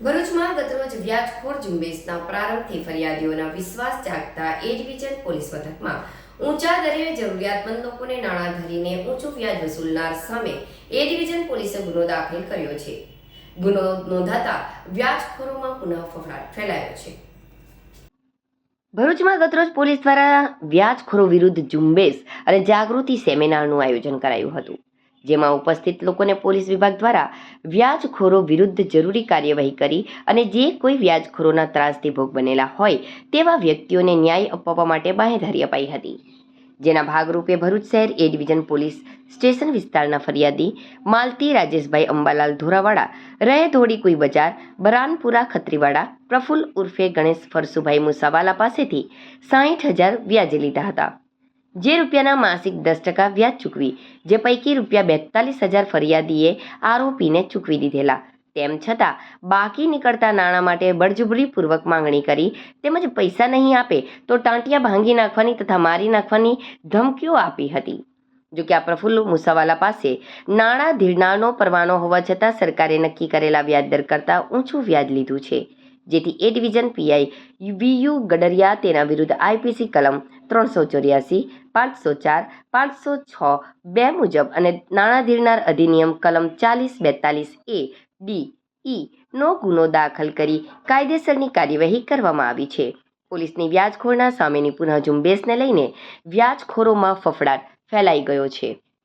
ભરૂચમાં ગતરોજ વ્યાજખોર ઝુંબેશના પ્રારંભથી ફરિયાદીઓના વિશ્વાસ જાગતા એડવિઝન પોલીસ મથકમાં ઊંચા દરે જરૂરિયાતમંદ લોકોને નાણાં ધરીને ઊંચું વ્યાજ વસૂલનાર સામે એ ડિવિઝન પોલીસે ગુનો દાખલ કર્યો છે. ગુનો નોંધાતા વ્યાજખોરોમાં પુનઃ ફફડાટ ફેલાયો છે. ભરૂચમાં ગતરોજ પોલીસ દ્વારા વ્યાજખોરો વિરુદ્ધ ઝુંબેશ અને જાગૃતિ સેમિનારનું આયોજન કરાયું હતું. જેમાં ઉપસ્થિત લોકોને પોલીસ વિભાગ દ્વારા વ્યાજખોરો વિરુદ્ધ જરૂરી કાર્યવાહી કરી અને જે કોઈ વ્યાજખોરોના ત્રાસથી ભોગ બનેલા હોય તેવા વ્યક્તિઓને ન્યાય અપાવવા માટે બાહેધરી અપાઈ હતી. જેના ભાગરૂપે ભરૂચ શહેર એ ડિવિઝન પોલીસ સ્ટેશન વિસ્તારના ફરિયાદી માલતી રાજેશભાઈ અંબાલાલ ધોરાવાડા રહે ધોડી કુઈ બજાર, બરાનપુરા ખત્રીવાડા પ્રફુલ્લ ઉર્ફે ગણેશ ફરસુભાઈ મુસાવાલા પાસેથી સાહીઠ હજાર વ્યાજે લીધા હતા. જે રૂપિયાના માસિક દસ ટકા વ્યાજ ચૂકવી, જે પૈકી રૂપિયા બેતાલીસ હજાર ફરિયાદીએ આરોપીને ચૂકવી દીધેલા. તેમ છતાં, બાકી નીકળતા નાણાં માટે બળજબરીપૂર્વક માંગણી કરી, તેમજ પૈસા નહીં આપે, તો ટાંટિયા ભાંગી નાખવાની તથા મારી નાખવાની ધમકીઓ આપી હતી. જો કે આ પ્રફુલ્લ મુસાવાલા પાસે નાણાં ધીરનારનો પરવાનો હોવા છતાં સરકારે નક્કી કરેલા વ્યાજદર કરતાં ઊંચું વ્યાજ લીધું છે. જેથી એ ડિવિઝન પીઆઈ વીયુ ગડરિયા તેના વિરુદ્ધ આઈપીસી કલમ ત્રણસો ચોર્યાસી પાંચસો ચાર, પાંચસો છ, બે મુજબ અને નાણાં ધીરનાર અધિનિયમ કલમ ચાલીસ બેતાલીસ એ, ડી, ઈ, નો ગુનો દાખલ કરી કાયદેસરની કાર્યવાહી કરવામાં આવી છે. પોલીસની વ્યાજખોરના સામેની પુનઃ ઝુંબેશને લઈને વ્યાજખોરોમાં ફફડાટ ફેલાઈ ગયો છે.